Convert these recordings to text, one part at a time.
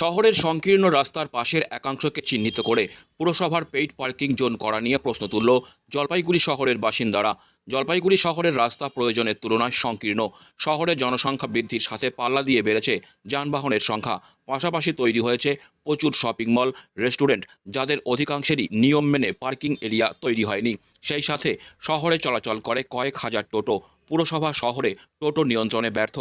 শহরের সংকীর্ণ রাস্তার পাশের একাংশকে চিহ্নিত করে পুরসভার পেইড পার্কিং জোন করা নিয়ে প্রশ্ন তুলল জলপাইগুড়ি শহরের বাসিন্দারা। জলপাইগুড়ি শহরের রাস্তা প্রয়োজনের তুলনায় সংকীর্ণ। শহরে জনসংখ্যা বৃদ্ধির সাথে পাল্লা দিয়ে বেড়েছে যানবাহনের সংখ্যা। পাশাপাশি তৈরি হয়েছে প্রচুর শপিং মল, রেস্টুরেন্ট, যাদের অধিকাংশেরই নিয়ম মেনে পার্কিং এরিয়া তৈরি হয়নি। সেই সাথে শহরে চলাচল করে কয়েক হাজার টোটো। পুরসভা শহরে টোটো নিয়ন্ত্রণে ব্যর্থ।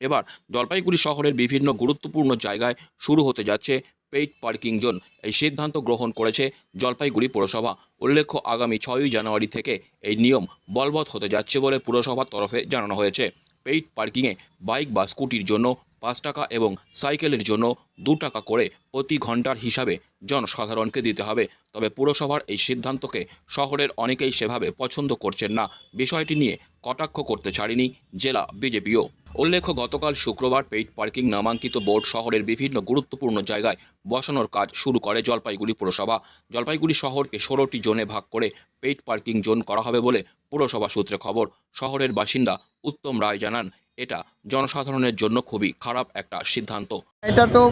এবার জলপাইগুড়ি শহরের বিভিন্ন গুরুত্বপূর্ণ জায়গায় শুরু হতে যাচ্ছে পেইড পার্কিং জোন। এই সিদ্ধান্ত গ্রহণ করেছে জলপাইগুড়ি পুরসভা। উল্লেখ্য, আগামী ছয়ই জানুয়ারি থেকে এই নিয়ম বলবৎ হতে যাচ্ছে বলে পুরসভার তরফে জানানো হয়েছে। পেইড পার্কিংয়ে বাইক বা স্কুটির জন্য পাঁচ টাকা এবং সাইকেলের জন্য দু টাকা করে প্রতি ঘণ্টার হিসাবে জনসাধারণকে দিতে হবে। তবে পুরসভার এই সিদ্ধান্তকে শহরের অনেকেই সেভাবে পছন্দ করছেন না। বিষয়টি নিয়ে কটাক্ষ করতে ছাড়েনি জেলা বিজেপিও। উল্লেখ্য, গতকাল শুক্রবার পেইড পার্কিং নামাঙ্কিত বোর্ড শহরের বিভিন্ন গুরুত্বপূর্ণ জায়গায় বসানোর কাজ শুরু করে জলপাইগুড়ি পুরসভা। জলপাইগুড়ি শহরকে ষোলোটি জোনে ভাগ করে পেইড পার্কিং জোন করা হবে বলে পুরসভা সূত্রে খবর। শহরের বাসিন্দা উত্তম রায় জানান এটা জনসাধারণের জন্য খুবই খারাপ একটা সিদ্ধান্ত। এটা তো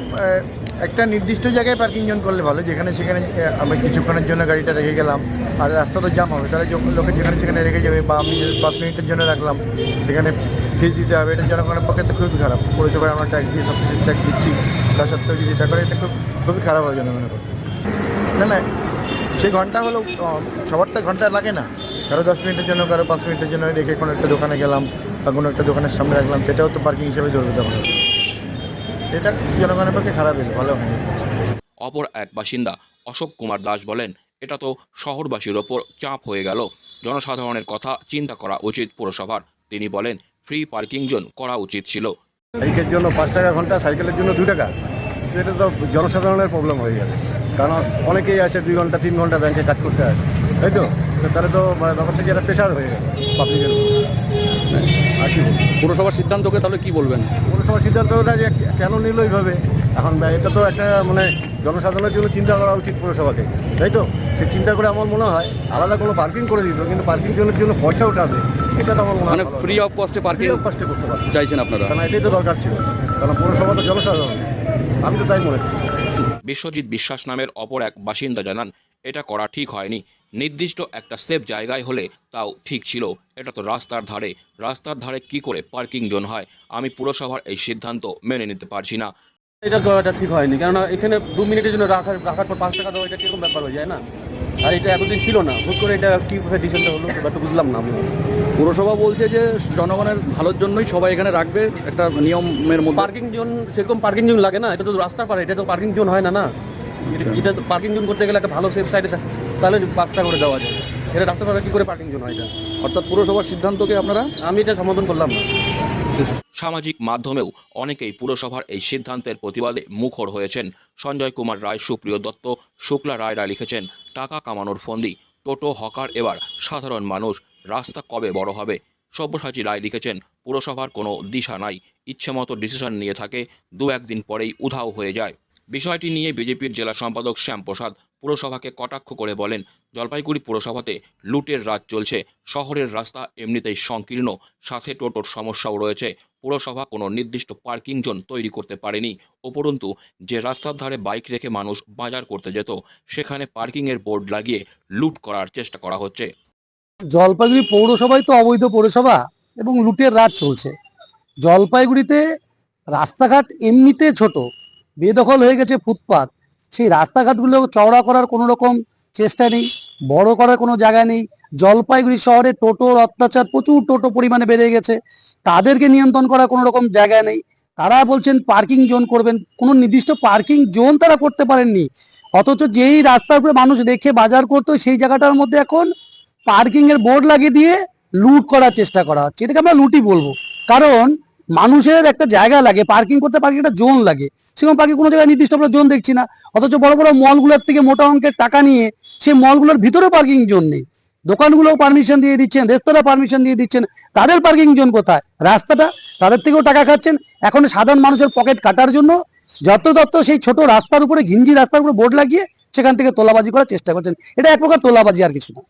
একটা নির্দিষ্ট জায়গায় পার্কিং জোন করলে ভালো, যেখানে সেখানে আমরা কিছুক্ষণের জন্য গাড়িটা রেখে গেলাম, আর রাস্তা তো জাম হবে। তাহলে যখন লোকে যেখানে সেখানে রেখে যাবে বা আমি পাঁচ মিনিটের জন্য রাখলাম, সেখানে ফিজ দিতে হবে। এটা জনগণের পক্ষে তো খুবই খারাপ। পৌরসভায় আমরা ট্যাক্স দিয়ে সব কিছু ট্যাক্স দিচ্ছি তা সত্ত্বেও যদি এটা করে, এটা খুব, খুবই খারাপ হবে জনগণের পক্ষে। না না সেই ঘণ্টা হলো সবার তো ঘণ্টা লাগে না। কারও দশ মিনিটের জন্য কারও পাঁচ মিনিটের জন্য। রেখে কোনো একটা দোকানে গেলাম বা কোনো একটা দোকানের সামনে রাখলাম সেটাও তো পার্কিং হিসেবে তখন। এটা জনগণের পক্ষে খারাপ ভালো হয়নি। অপর এক বাসিন্দা অশোক কুমার দাস বলেন এটা তো শহরবাসীর ওপর চাপ হয়ে গেল। জনসাধারণের কথা চিন্তা করা উচিত পুরসভার। তিনি বলেন ফ্রি পার্কিং জোন করা উচিত ছিল। বাইকের জন্য পাঁচ টাকা ঘণ্টা সাইকেলের জন্য দু টাকা। তো এটা তো জনসাধারণের প্রবলেম হয়ে যাবে কারণ অনেকেই আছে দুই ঘণ্টা তিন ঘণ্টা ব্যাংকে কাজ করতে আসে। তাই তো? তাহলে তো মানে ব্যাপারটা কি একটা প্রেশার হয়ে গেল পাবলিকের উপর। আর কি পুরসভার সিদ্ধান্তকে তাহলে কি বলবেন? পৌরসভার সিদ্ধান্তটা যে কেন নিল এইভাবে? এখন এটা তো একটা মানে জনসাধারণের জন্য চিন্তা করা উচিত পৌরসভাকে তাই তো? সে চিন্তা করে আমার মনে হয় আলাদা কোনো পার্কিং করে দিত কিন্তু পার্কিং জোনের জন্য পয়সা উঠাবে এটা তো আমার মনে হয় ফ্রি অফ কস্টে পার্কিং অফ কস্টে করতে পারবে। চাইছেন আপনারা? কারণ এটাই তো দরকার ছিল। কারণ পৌরসভা তো জনসাধারণ। আমি তো তাই মনে করি। বিশ্বজিৎ বিশ্বাস নামের অপর এক বাসিন্দা জানান এটা করা ঠিক হয়নি। নির্দিষ্ট একটা সেফ জায়গায় হলে তাও ঠিক ছিল। এটা তো রাস্তার ধারে। রাস্তার ধারে কি করে পার্কিং জোন হয়? আমি পুরসভার এই সিদ্ধান্ত মেনে নিতে পারছি না। এটা করাটা ঠিক হয়নি। কেননা এখানে দু মিনিটের জন্য রাখার রাখার পর পাঁচ টাকা দেওয়া এটা কীরকম ব্যাপার হয়ে যায় না? আর এটা এতদিন ছিল না। হুট করে এটা কীভাবে ডিসিশনটা হলো ব্যাপারটা বুঝলাম না আমি। পুরসভা বলছে যে জনগণের ভালোর জন্যই সবাই এখানে রাখবে। একটা নিয়মের মধ্যে পার্কিং জোন সেরকম পার্কিং জোন লাগে না। এটা তো রাস্তার পারে এটা তো পার্কিং জোন হয় না না? এটা- এটা তো পার্কিং জোন করতে গেলে একটা ভালো সেফ সাইডে তাহলে পাঁচ টাকা করে দেওয়া যায় এটা রাস্তার পারে কী করে পার্কিং জোন হয় এটা? অর্থাৎ পুরসভার সিদ্ধান্তকে আপনারা আমি এটা সমর্থন করলাম না। সামাজিক মাধ্যমেও অনেকেই পুরসভার এই সিদ্ধান্তের প্রতিবাদে মুখর হয়েছেন। সঞ্জয় কুমার রায়, সুপ্রিয় দত্ত, শুক্লা রায়রা লিখেছেন, টাকা কামানোর ফন্দি, টোটো, হকার এবার সাধারণ মানুষ, রাস্তা কবে বড় হবে? সব্যসাচী রায় লিখেছেন, পুরসভার কোনো দিশা নাই, ইচ্ছেমতো ডিসিশন নিয়ে থাকে দু একদিন পরেই উধাও হয়ে যায়। বিষয়টি নিয়ে বিজেপির জেলা সম্পাদক শ্যামপ্রসাদ পুরসভাকে কটাক্ষ করে বলেন, জলপাইগুড়ি পুরসভাতে লুটের রাজ চলছে, শহরের রাস্তা এমনিতেই সংকীর্ণ, সাথে টোটোর সমস্যাও রয়েছে। পুরসভা কোনো নির্দিষ্ট পার্কিং জোন তৈরি করতে পারেনি। উপরন্তু, যে রাস্তার ধারে বাইক রেখে মানুষ বাজার করতে যেত, সেখানে পার্কিংয়ের বোর্ড লাগিয়ে লুট করার চেষ্টা করা হচ্ছে। জলপাইগুড়ি পৌরসভায় তো অবৈধ পৌরসভা এবং লুটের রাত চলছে। জলপাইগুড়িতে রাস্তাঘাট এমনিতে ছোট বেদখল হয়ে গেছে ফুটপাত। সেই রাস্তাঘাটগুলো চওড়া করার কোনো রকম চেষ্টা নেই, বড় করার কোনো জায়গা নেই। জলপাইগুড়ি শহরে টোটোর অত্যাচার, প্রচুর টোটো পরিমাণে বেড়ে গেছে। তাদেরকে নিয়ন্ত্রণ করার কোনো রকম জায়গা নেই। তারা বলছেন পার্কিং জোন করবেন। কোনো নির্দিষ্ট পার্কিং জোন তারা করতে পারেননি। অথচ যেই রাস্তার উপরে মানুষ রেখে বাজার করতো, সেই জায়গাটার মধ্যে এখন পার্কিং এর বোর্ড লাগিয়ে দিয়ে লুট করার চেষ্টা করা হচ্ছে। এটাকে আমরা লুটই বলব। কারণ মানুষের একটা জায়গা লাগে পার্কিং করতে পার্কিং একটা জোন লাগে। সেরকম পার্কিং কোনো জায়গায় নির্দিষ্ট আমরা জোন দেখছি না। অথচ বড় বড় মলগুলোর থেকে মোটা অঙ্কের টাকা নিয়ে সেই মলগুলোর ভিতরে পার্কিং জোন নেই। দোকানগুলোও পারমিশন দিয়ে দিচ্ছেন রেস্তোরাঁ পারমিশন দিয়ে দিচ্ছেন। তাদের পার্কিং জোন কোথায়? রাস্তাটা? তাদের থেকেও টাকা খাচ্ছেন। এখন সাধারণ মানুষের পকেট কাটার জন্য যত তত সেই ছোট রাস্তার উপরে, ঘিঞ্জি রাস্তার উপরে বোর্ড লাগিয়ে সেখান থেকে তোলাবাজি করার চেষ্টা করছেন। এটা এক প্রকার তোলাবাজি আর কিছু না।